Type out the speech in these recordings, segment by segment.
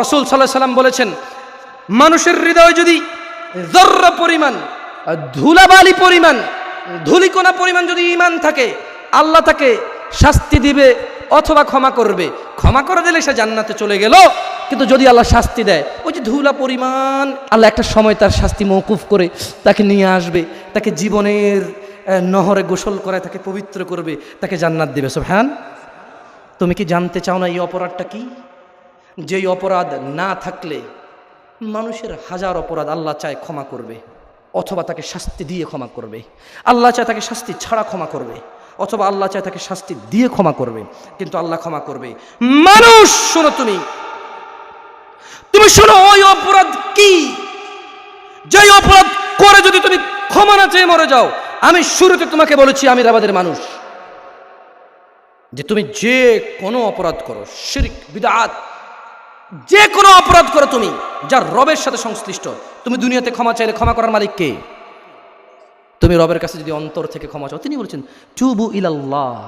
রসুল সাল্লাহ সাল্লাম বলেছেন, মানুষের হৃদয় যদি জর্র পরিমাণ ধুলাবালি পরিমাণ, ধুলিকোনা পরিমাণ যদি ইমান থাকে, আল্লাহ তাকে শাস্তি দিবে অথবা ক্ষমা করবে। ক্ষমা করে দিলে সে জান্নাতে চলে গেল, কিন্তু যদি আল্লাহ শাস্তি দেয়, ওই যে ধুলা পরিমাণ, আল্লাহ একটা সময় তার শাস্তি মৌকুফ করে তাকে নিয়ে আসবে, তাকে জীবনের নহরে গোসল করে তাকে পবিত্র করবে, তাকে জান্নাত দেবে। সব হ্যাঁ তুমি কি জানতে চাও না এই অপরাধটা কি? যেই অপরাধ না থাকলে মানুষের হাজার অপরাধ আল্লাহ চায় ক্ষমা করবে, অথবা তাকে শাস্তি দিয়ে ক্ষমা করবে। আল্লাহ চায় তাকে শাস্তি ছাড়া ক্ষমা করবে, অথবা আল্লাহ চায় তাকে শাস্তি দিয়ে ক্ষমা করবে, কিন্তু আল্লাহ ক্ষমা করবে। মানুষ, শোনো তুমি। তুমি শোনো, ওই অপরাধ কি? যেই অপরাধ করে যদি তুমি ক্ষমা না চেয়ে মরে যাও, আমি শুরুতে তোমাকে বলেছি, আমি রাবাদের মানুষ। যে তুমি যে কোনো অপরাধ করো, শিরিক, বিদাত যে কোনো অপরাধ করো তুমি, যার রবের সাথে সংশ্লিষ্ট। তুমি দুনিয়াতে ক্ষমা চাইলে ক্ষমা করার মালিক কে? তুমি রবের কাছে যদি অন্তর থেকে ক্ষমা চাও, তিনি বলেছেন চুবু ইলাল্লাহ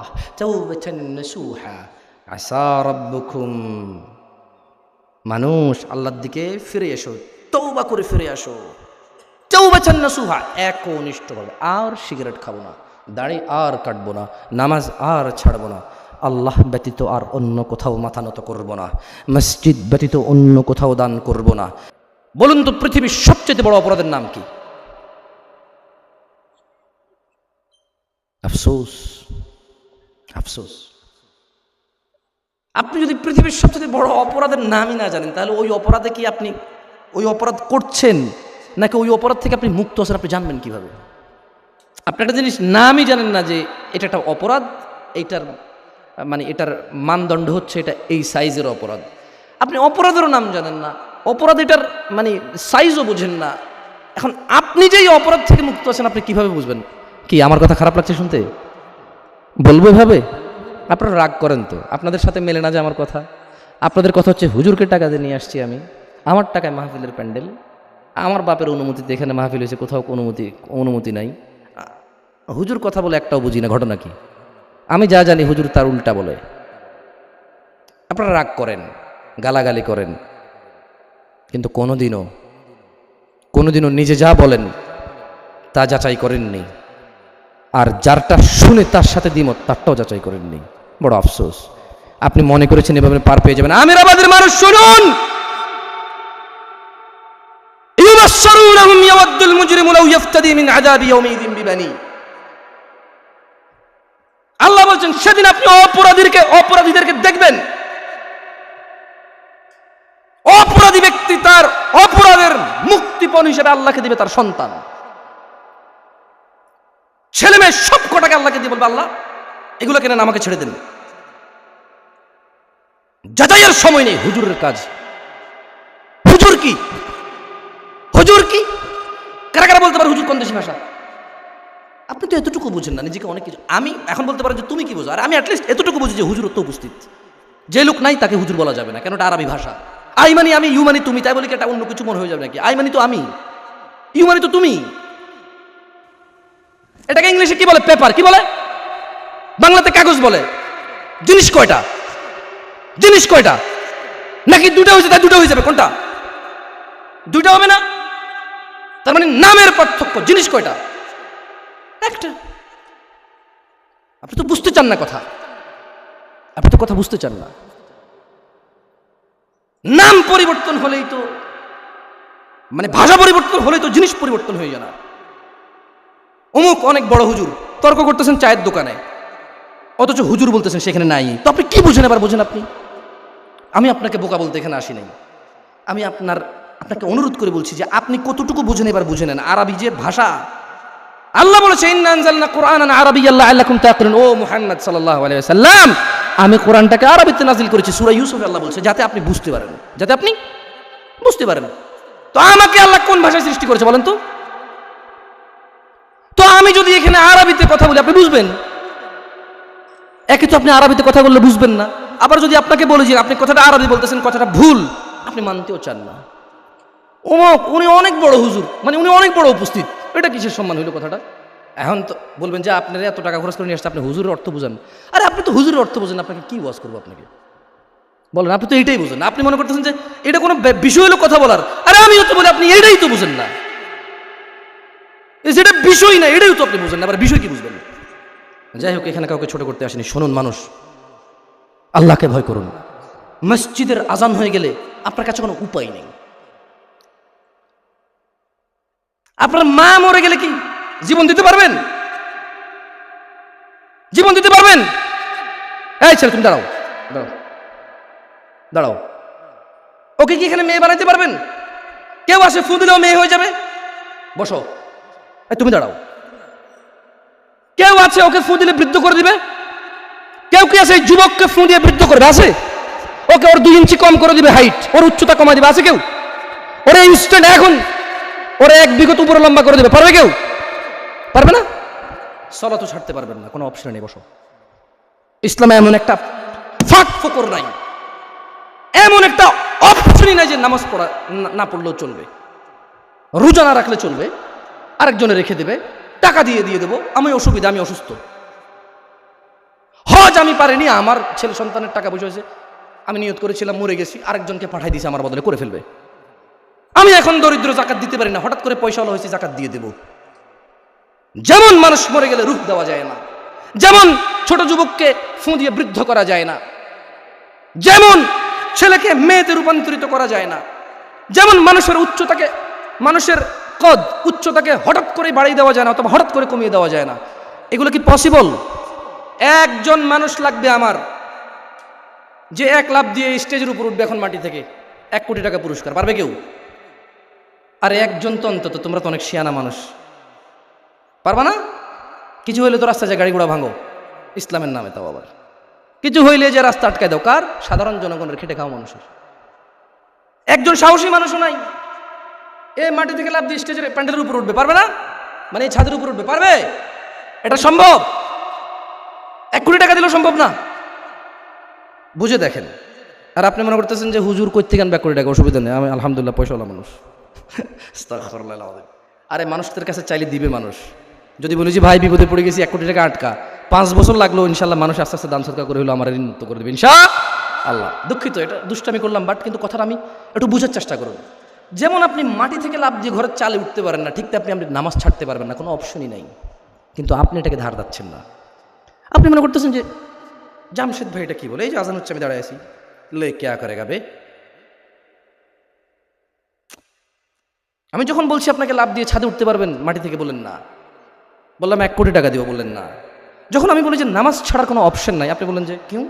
মানুষ আল্লাহর দিকে ফিরে এসো তৌবা করে ফিরে আসো। তৌবাচান নাসুহা, একনিষ্ঠভাবে, আর সিগারেট খাব না, দাড়ি আর কাটবো না, নামাজ আর ছাড়বো না। আল্লাহ ব্যতীত আর অন্য কোথাও মাথা নত করব না। মসজিদ ব্যতীত অন্য কোথাও দান করব না। বলুন তো পৃথিবীর সবচেয়ে বড় অপরাধের নাম কি? আফসোস। আফসোস। আপনি যদি পৃথিবীর সবচেয়ে বড় অপরাধের নামই না জানেন, তাহলে ওই অপরাধে কি আপনি ওই অপরাধ করছেন? নাকি ওই অপরাধ থেকে আপনি মুক্ত আছেন আপনি জানবেন কীভাবে? আপনি একটা জিনিস নামই জানেন না যে এটা একটা অপরাধ, এইটার মানে এটার মানদণ্ড হচ্ছে এটা এই সাইজের অপরাধ। আপনি অপরাধেরও নাম জানেন না। অপরাধ এটার মানে সাইজও বুঝেন না। এখন আপনি যেই অপরাধ থেকে মুক্ত আছেন, আপনি কীভাবে বুঝবেন? কি আমার কথা খারাপ লাগছে শুনতে? বলব এভাবে? আপনারা রাগ করেন তো। আপনাদের সাথে মেলে না যে আমার কথা। আপনাদের কথা হচ্ছে, হুজুরকে টাকা দিয়ে নিয়ে আসছি আমি। আমার টাকায় মাহফিলের প্যান্ডেল। আমার বাপের অনুমতিতে এখানে মাহফিল হয়েছে। কোথাও অনুমতি অনুমতি নাই। হুজুর কথা বলে একটাও বুঝি না। ঘটনা কি? আমি যা জানি হুজুর তার উল্টা বলে আপনারা রাগ করেন গালাগালি করেন কিন্তু কোনোদিনও কোনোদিনও নিজে যা বলেন তা যাচাই করেননি আর যারটা শুনে তার সাথে দ্বিমত তারটাও যাচাই করেননি বড় আফসোস আপনি মনে করেছেন এভাবে পার পেয়ে যাবেন আমির আবাদের মানুষ শুনুন يبشرونهم يود المجرم لو يفتدي من عذاب يومئذ ببنيه আল্লাহ বলছেন, সেদিন আপনি অপরাধীকে অপরাধীদেরকে দেখবেন। অপরাধী ব্যক্তি তার অপরাধের মুক্তিপণ হিসেবে আল্লাহকে দিবে তার সন্তান। ছেলে মেয়ে সব কটাকে আল্লাহকে দিয়ে বলবে, আল্লাহ, এগুলো কেন আমাকে ছেড়ে দেন। যাচাইয়ের সময় নেই, হুজুরের কাজ। হুজুর কি? হুজুর কি? কারা কারা বলতে পারে হুজুর কোন দেশি ভাষা? আপনি তো এতটুকু বুঝেন না, নিজেকে অনেক কিছু আমি এখন বলতে পারেন যে তুমি কি বোঝো? আর আমি অ্যাটলিস্ট এতটুকু বুঝি যে হুজুর তো উপস্থিত। যে লোক নাই তাকে হুজুর বলা যাবে না কেন এটা আরবি ভাষা। আই মানি আমি, ইউ মানি তুমি, তাই বলি এটা অন্য কিছু মনে হয়ে যাবে নাকি? আই মানি তো আমি। ইউ মানি তো তুমি। এটাকে ইংলিশে কি বলে? পেপার। কি বলে? বাংলাতে কাগজ বলে। জিনিস কয়টা? জিনিস কয়টা? নাকি দুটো হয়েছে, তাই দুটো হয়ে যাবে, কোনটা? দুইটা হবে না? তার মানে নামের পার্থক্য, জিনিস কয়টা? একটা। আপনি তো বুঝতে চান না কথা। আপনি তো কথা বুঝতে চান না। নাম পরিবর্তন হলেই তো মানে ভাষা পরিবর্তন হলেই তো জিনিস পরিবর্তন হয়ে যায় অমুক অনেক বড় হুজুর, তর্ক করতেছেন চায়ের দোকানে, অথচ হুজুর বলতেছেন সেখানে নাই। তো আপনি কি বুঝেন এবার, বোঝেন আপনি? আমি আপনাকে বোকা বলতে এখানে আসি নাই। আমি আপনার, আপনাকে অনুরোধ করে বলছি যে আপনি কতটুকু বুঝেন এবার, বুঝে নেন। আরবি যে ভাষা আল্লাহ বলেছে, ইন্না আনজালনা কুরআনান আরাবিয়্যান লাআল্লাকুম তাকিলুন ও মুহাম্মদ সাল্লাল্লাহু আলাইহি ওয়াসাল্লাম, আমি কোরআনটাকে আরবিতে নাজিল করেছি, সূরা ইউসুফে আল্লাহ বলছে, যাতে আপনি বুঝতে পারেন। যাতে আপনি বুঝতে পারেন। তো আমাকে আল্লাহ কোন ভাষায় সৃষ্টি করেছে বলেন তো? তো আমি যদি এখানে আরবিতে কথা বলি, আপনি বুঝবেন? একে তো আপনি আরবিতে কথা বললে বুঝবেন না। আবার যদি আপনাকে বলি যে, আপনি কথাটা আরবি বলতেছেন, কথাটা ভুল, আপনি মানতেও চান না। অমুক উনি অনেক বড় হুজুর মানে উনি অনেক বড় উপস্থিত। এটা কিসের সম্মান হইল কথাটা? এখন তো বলবেন যে আপনারা এত টাকা খরচ করে নিয়ে আসতে আপনি হুজুরের অর্থ বুঝান। আরে আপনি তো হুজুরের অর্থ বুঝেন, আপনাকে কি ওয়াজ করব আপনাকে? বলেন, আপনি তো এইটাই বুঝেন। আপনি মনে করতেছেন যে এটা কোনো বিষয় হলো কথা বলার। আরে আমিও তো বলি, আপনি এইটাই তো বুঝেন না। যেটা বিষয় না, এটাই তো আপনি বুঝেন না, আবার বিষয় কি বুঝবেন? যাই হোক, এখানে কাউকে ছোট করতে আসেনি, শুনুন মানুষ। আল্লাহকে ভয় করুন। মসজিদের আজান হয়ে গেলে আপনার কাছে কোনো উপায় নেই। আপনার মা মরে গেলে কি জীবন দিতে পারবেন? জীবন দিতে পারবেন? এই ছেলে, তুমি দাঁড়াও দাঁড়াও দাঁড়াও। ওকে কি এখানে মেয়ে বানাইতে পারবেন? কেউ আসে ফু দিলেও মেয়ে হয়ে যাবে? বসো। এই তুমি দাঁড়াও। কেউ আছে ওকে ফু দিলে বৃদ্ধ করে দিবে? কেউ কি আছে যুবককে ফু দিয়ে বৃদ্ধ করবে? আছে? ওকে ওর দুই ইঞ্চি কম করে দিবে হাইট ওর উচ্চতা কমাই দিবে। আছে কেউ? ওরে ইনস্ট্যান্ট এখন ওরে এক বিগত উপরে লম্বা করে দেবে। পারবে কেউ? পারবে না? সলা তো ছাড়তে পারবেন না, কোনো অপশন নেই, বসো। ইসলামে এমন একটা ফাঁক ফোকর নাই। এমন একটা অপশনই নাই যে নামাজ পড়া না- পড়লেও চলবে। রোজা না রাখলে চলবে। আরেকজনে রেখে দেবে। টাকা দিয়ে দিয়ে দেবো। আমি অসুবিধা, আমি অসুস্থ। হজ আমি পারিনি, আমার ছেলে সন্তানের টাকা পয়সা আমি নিয়ত করেছিলাম, মরে গেছি। আরেকজনকে পাঠাই দিয়েছি আমার বদলে, করে ফেলবে। আমি এখন দরিদ্র জাকাত দিতে পারি না, হঠাৎ করে পয়সাওয়ালা হয়েছে জাকাত দিয়ে দেব। যেমন মানুষ মরে গেলে রূপ দেওয়া যায় না, যেমন ছোট যুবককে ফু দিয়ে বৃদ্ধ করা যায় না, যেমন ছেলেকে মেয়েতে রূপান্তরিত করা যায় না, যেমন মানুষের উচ্চতাকে, মানুষের কদ উচ্চতাকে হঠাৎ করে বাড়িয়ে দেওয়া যায় না অথবা হঠাৎ করে কমিয়ে দেওয়া যায় না। এগুলো কি পসিবল একজন মানুষ লাগবে আমার, যে এক লাভ দিয়ে স্টেজের উপর উঠবে এখন মাটি থেকে, এক কোটি টাকা পুরস্কার, পারবে কেউ? আর একজন তো অন্তত, তোমরা তো অনেক শিয়ানা মানুষ। পারবা না? কিছু হইলে তো রাস্তায় যে গাড়ি ঘোড়া ভাঙো। ইসলামের নামে তাও আবার। কিছু হইলে যে রাস্তা আটকায় দাও। কার? সাধারণ জনগণের খেটে খাওয়া মানুষের। একজন সাহসী মানুষও নাই। এ মাটি থেকে লাভ দিয়ে স্টেজের প্যান্ডেলের উপর উঠবে। পারবে না? মানে এই ছাদের উপর উঠবে। পারবে? এটা সম্ভব? এক কোটি টাকা দিলেও সম্ভব না। বুঝে দেখেন। আর আপনি মনে করতেছেন যে হুজুর কই থেকে আনবে এক কোটি টাকা? অসুবিধা নেই। আমি আলহামদুলিল্লাহ, পয়সাওয়ালা মানুষ। আরে মানুষদের কাছে চাইলে দিবে মানুষ। যদি বলি যে, ভাই, বিপদে পড়ে গেছি, এক কোটি টাকা আটকা। পাঁচ বছর লাগল ইনশাল্লাহ মানুষ আস্তে আস্তে দান সৎকার করে হলো, আমার ঋণ মুক্ত করে দেবে ইনশা আল্লাহ দুঃখিত, এটা দুষ্টামি করলাম বাট কিন্তু কথাটা আমি একটু বুঝার চেষ্টা করুন যেমন আপনি মাটি থেকে লাভ দিয়ে ঘরের চালে উঠতে পারেন না, ঠিক আপনি আপনি নামাজ ছাড়তে পারবেন না, কোনো অপশনই নাই। কিন্তু আপনি এটাকে ধার দিচ্ছেন না। আপনি মনে করতেছেন যে, জামশেদ ভাই, এটা কি বলে? এই যে আজান হচ্ছে, আমি দাঁড়ায় আছি। লে, কেয়া করে গাবে আমি যখন বলছি আপনাকে লাভ দিয়ে ছাদে উঠতে পারবেন মাটি থেকে বলেন না। বললাম এক কোটি টাকা দিব বললেন না। যখন আমি বলি যে নামাজ ছাড়ার কোনো অপশন নাই আপনি বলেন যে কেউ?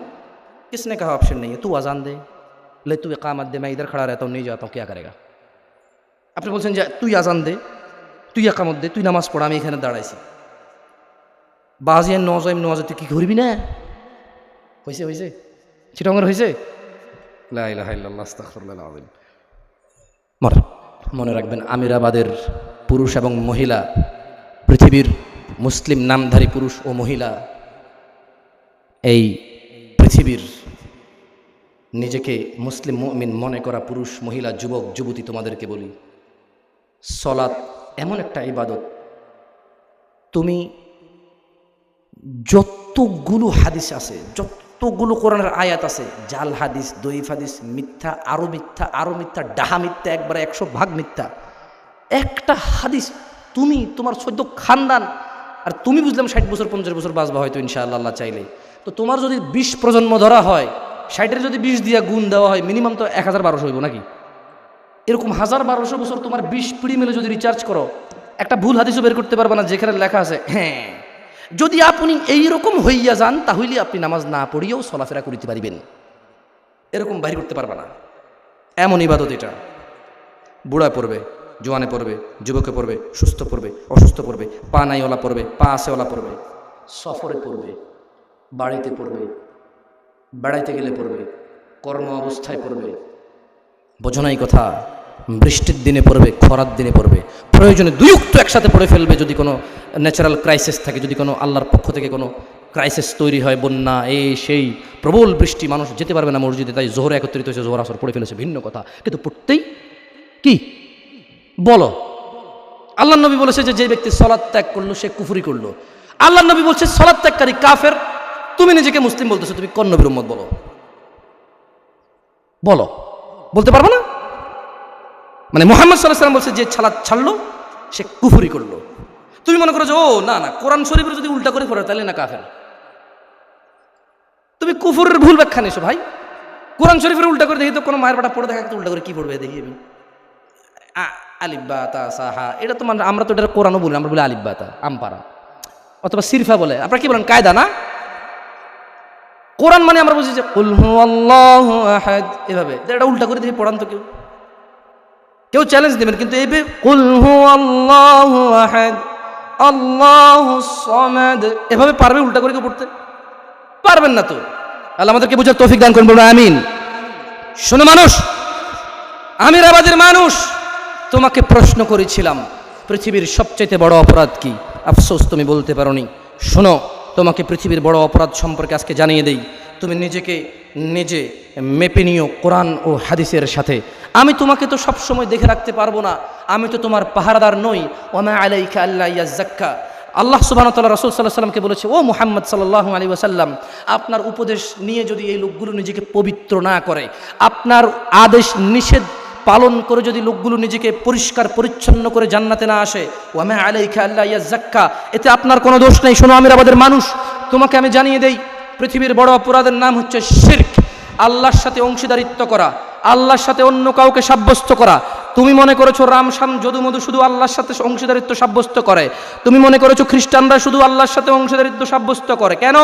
কিসনে কাহা অপশন নেই? তু আজান দে। লে তুই কামাত দে মা ইধার খাড়া নেই নিয়ে তো কে করেগা? আপনি বলছেন যে তুই আজান দে তুই একামত দে তুই নামাজ পড়া আমি এখানে দাঁড়াইছি। বাজিয়ান নজাইম নজা তুই কি ঘুরবি না? হয়েছে হয়েছে চিটঙ্গের হয়েছে লাইলা হাইল্লাহ মর মনে রাখবেন, আমিরাবাদের পুরুষ এবং মহিলা, পৃথিবীর মুসলিম নামধারী পুরুষ ও মহিলা, এই পৃথিবীর নিজেকে মুসলিম মুমিন মনে করা পুরুষ, মহিলা, যুবক, যুবতী তোমাদেরকে বলি, সলাৎ এমন একটা ইবাদত। তুমি যতগুলো হাদিস আছে যতগুলো কোরআনের আয়াত আছে? জাল হাদিস দইফ হাদিস, মিথ্যা, আরও মিথ্যা আরও মিথ্যা, ডাহা মিথ্যা, একবারে একশো ভাগ মিথ্যা। একটা হাদিস তুমি, তোমার সদ্য খানদান, আর তুমি বুঝলাম ষাট বছর, পঞ্চাশ বছর বাঁচবা হয়তো ইনশাআল্লাহ আল্লাহ চাইলে। তো তোমার যদি বিশ প্রজন্ম ধরা হয়, ষাটের যদি বিশ দিয়া গুণ দেওয়া হয়, মিনিমাম তো এক হাজার বারোশো হইব নাকি? এরকম হাজার বারোশো বছর তোমার বিশ পিড়ি মিলে যদি রিচার্জ করো, একটা ভুল হাদিসও বের করতে পারবে না, যেখানে লেখা আছে হ্যাঁ যদি আপনি এইরকম হইয়া যান, তাহলে আপনি নামাজ না পড়িয়েও চলাফেরা করিতে পারিবেন। এরকম বাইর করতে পারবে না। এমন ইবাদত এটা। বুড়া পড়বে, জোয়ানে পড়বে, যুবকে পড়বে, সুস্থ পড়বে, অসুস্থ পড়বে, পা নাইওয়ালা পড়বে, পা আসেওয়ালা পড়বে, সফরে পড়বে, বাড়িতে পড়বে, বেড়াইতে গেলে পড়বে, কর্ম অবস্থায় পড়বে। বোঝো কথা। বৃষ্টির দিনে পড়বে, খরার দিনে পড়বে। প্রয়োজনে দুই একসাথে পড়ে ফেলবে যদি কোনো ন্যাচারাল ক্রাইসিস থাকে, যদি কোনো আল্লাহর পক্ষ থেকে কোনো ক্রাইসিস তৈরি হয়, বন্যা, এই, সেই, প্রবল বৃষ্টি, মানুষ যেতে পারবে না মসজিদে, তাই জোহর একত্রিত হয়েছে, জোহর আসর পড়ে ফেলেছে, ভিন্ন কথা। কিন্তু পড়তেই কি? বলো। আল্লাহ নবী বলেছে যে যে ব্যক্তি সলাদ ত্যাগ করল, সে কুফুরি করল। আল্লাহ নবী বলছে সলাদ ত্যাগকারী কাফের, তুমি নিজেকে মুসলিম বলতেছো, তুমি কোন নবীর উম্মত বলো? বলো। বলতে পারব না? মানে মোহাম্মদ সাল্লাহ সাল্লাম বলছে, যে ছালা ছাড়লো, সে কুফুরি করল। তুমি মনে করো যে, ও, না না, কোরআন শরীফের যদি উল্টা করে পড়ে তাহলে না কাফের। তুমি কুফুরের ভুল ব্যাখ্যা নিছো ভাই। কোরআন শরীফের উল্টা করে দেখি তো কোনো মায়ের বাটা পড়ে দেখা উল্টা করে কি পড়বে দেখি আমি। আলিব্বা তা সাহা এটা তো মানে আমরা তো এটা কোরআনও বলি আমরা বলি আলিব্বা তা আমপারা অথবা সিরফা বলে, আপনারা কি বলেন, কায়দা না? কোরআন মানে আমরা বুঝি যে এভাবে। এটা উল্টা করে দেখি, পড়ান তো কেউ। কেউ চ্যালেঞ্জ দেবেন কিন্তু এইভাবে কুল হু আল্লাহু আহাদ আল্লাহু সামাদ। এভাবে পারবে উল্টা করে কেউ পড়তে? পারবেন না তো। আল্লাহ আমাদেরকে বুঝার তৌফিক দান করুন বলুন আমিন। শোনো মানুষ আমির আবাদের মানুষ তোমাকে প্রশ্ন করেছিলাম পৃথিবীর সবচেয়ে বড় অপরাধ কি? আফসোস তুমি বলতে পারোনি। শোনো তোমাকে পৃথিবীর বড় অপরাধ সম্পর্কে আজকে জানিয়ে দেই। তুমি নিজেকে নিজে মেপে নিও কোরআন ও হাদিসের সাথে। আমি তোমাকে তো সব সময় দেখে রাখতে পারব না। আমি তো তোমার পাহারাদার নই। ওমা আলাইকা আল্লাহ ইয়াজ্জাক্কা। আল্লাহ সুবাহ তাল্লাহ রসুল সাল্লাহ সাল্লামকে বলেছে, ও মুহাম্মদ সাল্লাহ আলী ওয়াসাল্লাম, আপনার উপদেশ নিয়ে যদি এই লোকগুলো নিজেকে পবিত্র না করে, আপনার আদেশ নিষেধ পালন করে যদি লোকগুলো নিজেকে পরিষ্কার পরিচ্ছন্ন করে জান্নাতে না আসে ওয়ামে আলাইকা আল্লাহ ইয়াজ্জাক্কা, এতে আপনার কোনো দোষ নেই। শোনো, আমির আমাদের মানুষ। তোমাকে আমি জানিয়ে দেই পৃথিবীর বড় অপরাধের নাম হচ্ছে শির্ক। আল্লাহর সাথে অংশীদারিত্ব করা, আল্লাহর সাথে অন্য কাউকে সাব্যস্ত করা। তুমি মনে করেছ রাম শাম যদু মধু শুধু আল্লাহর সাথে অংশীদারিত্ব সাব্যস্ত করে? তুমি মনে করেছ খ্রিস্টানরা শুধু আল্লাহর সাথে অংশীদারিত্ব সাব্যস্ত করে? কেন?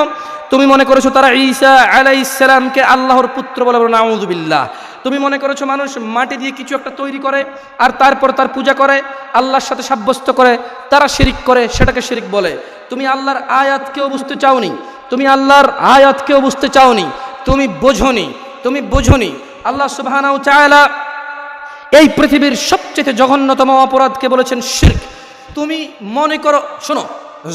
তুমি মনে করেছ তারা ঈসা আলাইসালামকে আল্লাহর পুত্র বলে বলে নাউজুবিল্লাহ তুমি মনে করেছ মানুষ মাটি দিয়ে কিছু একটা তৈরি করে আর তারপর তার পূজা করে, আল্লাহর সাথে সাব্যস্ত করে, তারা শিরিক করে, সেটাকে শিরিক বলে। তুমি আল্লাহর আয়াতকেও বুঝতে চাওনি। তুমি আল্লাহর আয়াতকেও বুঝতে চাওনি, তুমি বোঝনি তুমি বোঝনি। আল্লাহ সুবহানাহু চায়লা এই পৃথিবীর সবচেয়ে জঘন্যতম অপরাধকে বলেছেন শির্ক। তুমি মনে করো, শোনো,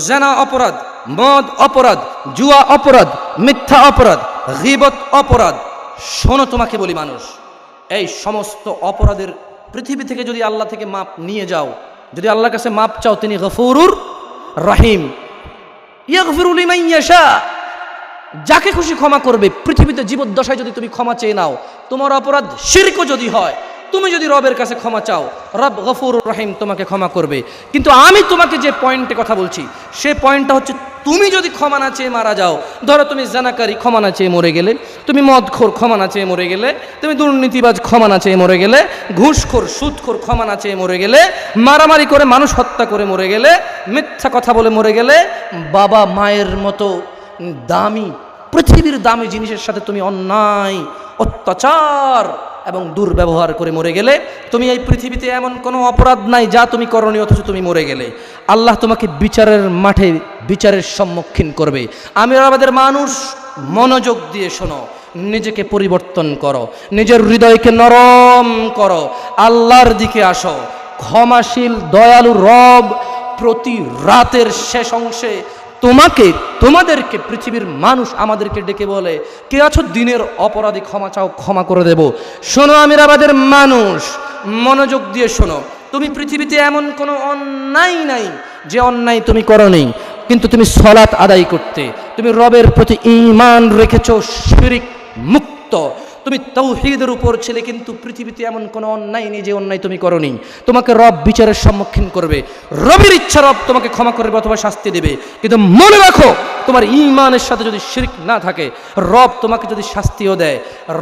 জেনা অপরাধ, মদ অপরাধ, জুয়া অপরাধ, মিথ্যা অপরাধ, গিবত অপরাধ। শোনো তোমাকে বলি মানুষ, এই সমস্ত অপরাধের পৃথিবী থেকে যদি আল্লাহ থেকে মাপ নিয়ে যাও, যদি আল্লাহর কাছে মাপ চাও, তিনি গফুরুর রাহিম। যাকে খুশি ক্ষমা করবে, পৃথিবীতে জীবদ্দশায় যদি তুমি ক্ষমা চেয়ে নাও, তোমার অপরাধ শির্ক যদি হয়, তুমি যদি রবের কাছে ক্ষমা চাও, রব গফুর রহিম তোমাকে ক্ষমা করবে। কিন্তু আমি তোমাকে যে পয়েন্টে কথা বলছি, সে পয়েন্টটা হচ্ছে তুমি যদি ক্ষমা না চেয়ে মারা যাও, ধরো তুমি জানাকারি ক্ষমা না চেয়ে মরে গেলে, তুমি মদখোর ক্ষমা না চেয়ে মরে গেলে, তুমি দুর্নীতিবাজ ক্ষমা না চেয়ে মরে গেলে, ঘুষখোর, সুদখোর ক্ষমা না চেয়ে মরে গেলে, মারামারি করে মানুষ হত্যা করে মরে গেলে, মিথ্যা কথা বলে মরে গেলে, বাবা মায়ের মতো দামি, পৃথিবীর দামি জিনিসের সাথে তুমি অন্যায়, অত্যাচার এবং দুর্ব্যবহার করে মরে গেলে, তুমি এই পৃথিবীতে এমন কোনো অপরাধ নাই যা তুমি করণীয়, অথচ তুমি মরে গেলে। আল্লাহ তোমাকে বিচারের মাঠে, বিচারের সম্মুখীন করবে। আমি আমাদের মানুষ, মনোযোগ দিয়ে শোনো, নিজেকে পরিবর্তন করো, নিজের হৃদয়কে নরম করো, আল্লাহর দিকে আসো। ক্ষমাশীল, দয়ালু রব প্রতি রাতের শেষ অংশে তোমাকে, তোমাদেরকে পৃথিবীর মানুষ আমাদেরকে ডেকে বলে, কে আছো দিনের অপরাধী? ক্ষমা চাও, ক্ষমা করে দেব। শোনো আমির আমাদের মানুষ, মনোযোগ দিয়ে শোনো। তুমি পৃথিবীতে এমন কোনো অন্যায় নাই যে অন্যায় তুমি করনি। কিন্তু তুমি সলাৎ আদায় করতে, তুমি রবের প্রতি ঈমান রেখেছ শিরিক মুক্ত। তুমি তৌহিদের উপর ছিলে, কিন্তু পৃথিবীতে এমন কোনো অন্যায় নেই যে অন্যায় তুমি করনি। তোমাকে রব বিচারের সম্মুখীন করবে। রবের ইচ্ছা রব তোমাকে ক্ষমা করবে অথবা শাস্তি দেবে। কিন্তু মনে রাখো, তোমার ইমানের সাথে যদি শিরিক না থাকে, রব তোমাকে যদি শাস্তিও দেয়।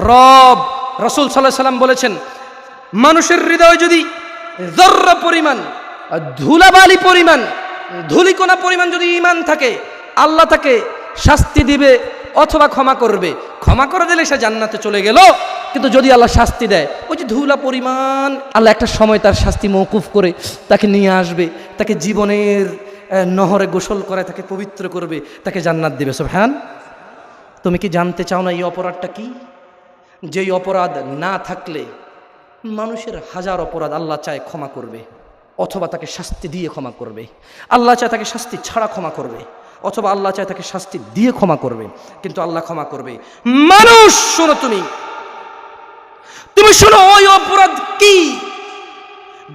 রব, রসুল সাল্লাহ সাল্লাম বলেছেন, মানুষের হৃদয় যদি জর্রা পরিমাণ ধুলাবালি পরিমাণ, ধুলিকোনা পরিমাণ যদি ইমান থাকে, আল্লাহ তাকে শাস্তি দিবে অথবা ক্ষমা করবে। ক্ষমা করে দিলে সে জান্নাতে চলে গেল। কিন্তু যদি আল্লাহ শাস্তি দেয়, ওই যে ধুলা পরিমাণ, আল্লাহ একটা সময় তার শাস্তি মৌকুফ করে তাকে নিয়ে আসবে, তাকে জীবনের নহরে গোসল করে তাকে পবিত্র করবে, তাকে জান্নাত দেবে। সব হ্যাঁ তুমি কি জানতে চাও না এই অপরাধটা কি? যেই অপরাধ না থাকলে মানুষের হাজার অপরাধ আল্লাহ চায় ক্ষমা করবে, অথবা তাকে শাস্তি দিয়ে ক্ষমা করবে। আল্লাহ চায় তাকে শাস্তি ছাড়া ক্ষমা করবে। অথবা আল্লাহ চায় তাকে শাস্তি দিয়ে ক্ষমা করবে, কিন্তু আল্লাহ ক্ষমা করবে। মানুষ, শোনো তুমি। তুমি শোনো, ওই অপরাধ কি?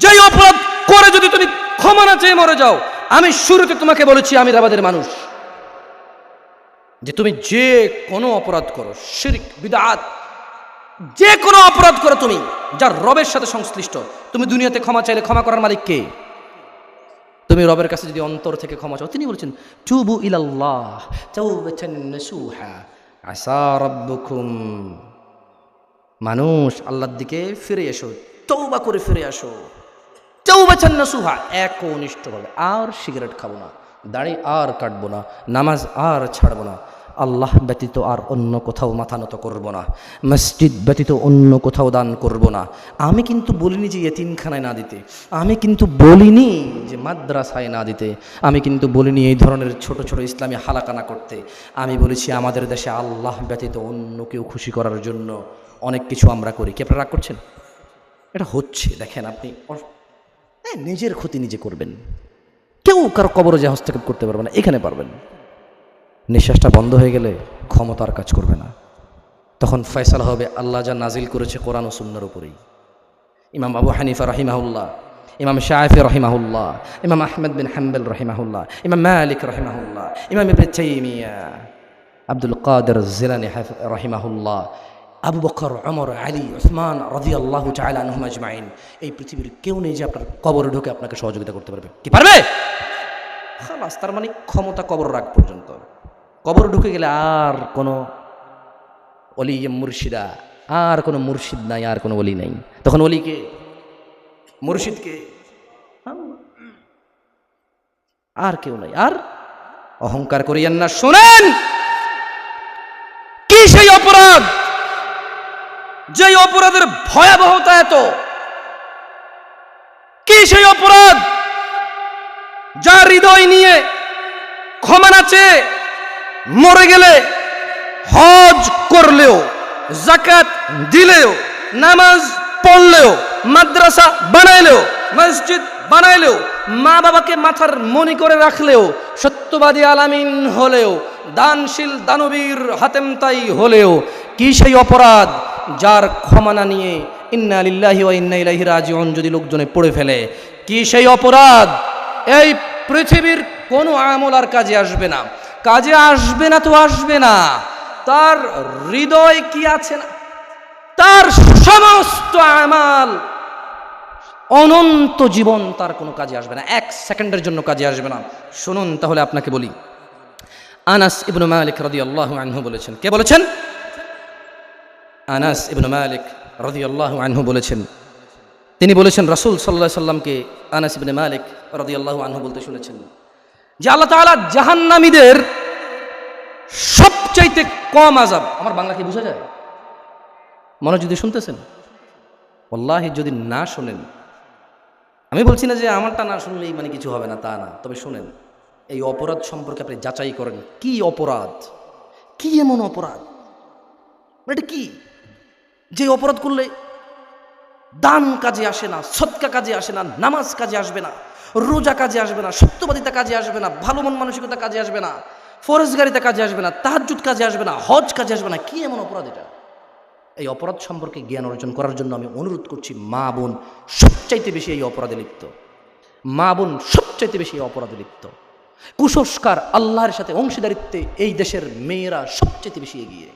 যেই অপরাধ করে যদি তুমি ক্ষমা না চেয়ে মরে যাও, আমি শুরুতে তোমাকে বলেছি আমির আমাদের মানুষ। যে তুমি যে কোনো অপরাধ করো, শিরিক, বিদাত, যে কোনো অপরাধ করো তুমি, যার রবের সাথে সংশ্লিষ্ট, তুমি দুনিয়াতে ক্ষমা চাইলে ক্ষমা করার মালিক কে? তুমি রবের কাছে যদি অন্তর থেকে ক্ষমা চাও, তিনি বলছেন টুবু ইলাল্লাহ আসা রব্বুকুম। মানুষ আল্লাহর দিকে ফিরে এসো তৌবা করে ফিরে আসো। চৌবেছেন নসুহা, একনিষ্ঠভাবে, আর সিগারেট খাব না, দাড়ি আর কাটবো না, নামাজ আর ছাড়বো না। আল্লাহ ব্যতীত আর অন্য কোথাও মাথা নত করব না। মসজিদ ব্যতীত অন্য কোথাও দান করব না। আমি কিন্তু বলিনি যে এতিমখানায় না দিতে। আমি কিন্তু বলিনি যে মাদ্রাসায় না দিতে। আমি কিন্তু বলিনি এই ধরনের ছোট ছোট ইসলামী হালাকানা করতে। আমি বলেছি আমাদের দেশে আল্লাহ ব্যতীত অন্য কেউ খুশি করার জন্য অনেক কিছু আমরা করি। কি আপনারা রাগ করছেন? এটা হচ্ছে দেখেন আপনি হ্যাঁ, নিজের ক্ষতি নিজে করবেন। কেউ কারও কবরে যে হস্তক্ষেপ করতে পারবে না এখানে পারবেন। নিঃশ্বাসটা বন্ধ হয়ে গেলে ক্ষমতার কাজ করবে না। তখন ফয়সালা হবে, আল্লাহ যা নাজিল করেছে কোরআন ও সুন্নার উপরেই। ইমাম আবু হানিফা রহিমাহুল্লাহ, ইমাম শাহি রহিমাহুল্লাহ, ইমাম আহমেদ বিন হাম্বেল রহিমাহুল্লাহ, ইমাম মালিক রহিমাহুল্লাহ, ইমাম তাইমিয়া, আব্দুল কাদের জিলানি রহিমাহুল্লাহ, আবু বকর অমর আলী, উসমান রদি আল্লাহ আনহুম আজমাইন। এই পৃথিবীর কেউ নেই যে আপনার কবরে ঢুকে আপনাকে সহযোগিতা করতে পারবে। কি পারবে? তার মানে ক্ষমতা কবর রাখ পর্যন্ত। কবর ঢুকে গেলে আর কোনো অলি মুর্শিদা, আর কোনো মুর্শিদ নাই, আর কোনো অলি নাই। তখন অলিকে মুর্শিদকে আর কেউ নাই। আর অহংকার করিয়েন না। শোনেন! কি সেই অপরাধ? যে অপরাধের ভয়াবহতা এত? কি সেই অপরাধ? যা হৃদয় নিয়ে ক্ষমা নাচে মরে গেলে হজ করলেও জাকাত দিলেও, নামাজ পড়লেও, মাদ্রাসা বানাইলেও, মসজিদ বানাইলেও মা বাবাকে মাথার মনি করে রাখলেও, সত্যবাদী আলামিন হলেও, দানশীল দানবীর হাতেমতাই হলেও, কি সেই অপরাধ যার ক্ষমা না নিয়ে ইন্না লিল্লাহি ওয়া ইন্না ইলাইহি রাজিউন যদি লোকজনে পড়ে ফেলে? কি সেই অপরাধ? এই পৃথিবীর কোনো আমল আর কাজে আসবে না। কাজে আসবে না তো আসবে না। তার হৃদয় কি আছে না? তার সমস্ত আমাল অনন্ত জীবন তার কোনো কাজে আসবে না। এক সেকেন্ডের জন্য কাজে আসবে না। শুনুন তাহলে আপনাকে বলি। আনাস ইবনু মালিক রাদিয়াল্লাহু আনহু বলেছেন। কে বলেছেন? আনাস ইবনু মালিক রাদিয়াল্লাহু আনহু বলেছেন। তিনি বলেছেন, রাসূল সাল্লাহ সাল্লামকে আনাস ইবনে মালিক রাদিয়াল্লাহু আনহু বলতে শুনেছেন। যে আল্লাহ তাআলা জাহান্নামীদের সবচাইতে কম আজাব আমার বাংলা কি বোঝা যায়? মনে যদি শুনতেছেন। ওল্লাহি যদি না শোনেন। আমি বলছি না যে আমারটা না শুনলেই মানে কিছু হবে না, তা না। তবে শোনেন, এই অপরাধ সম্পর্কে আপনি যাচাই করেন। কি অপরাধ? কি এমন অপরাধ? এটা কি? যে অপরাধ করলে দান কাজে আসে না, সৎকা কাজে আসে না, নামাজ কাজে আসবে না, রোজা কাজে আসবে না, সত্যবাদিতা কাজে আসবে না, ভালো মন মানসিকতা কাজে আসবে না, ফরজগারিতা কাজে আসবে না তাহাজুদ কাজে আসবে না, হজ কাজে আসবে না, কি এমন অপরাধ এটা? এই অপরাধ সম্পর্কে জ্ঞান অর্জন করার জন্য আমি অনুরোধ করছি, মা বোন সবচাইতে বেশি এই অপরাধে লিপ্ত। মা বোন সবচাইতে বেশি এই অপরাধে লিপ্ত। কুসংস্কার আল্লাহর সাথে অংশীদারিত্বে এই দেশের মেয়েরা সবচাইতে বেশি এগিয়ে।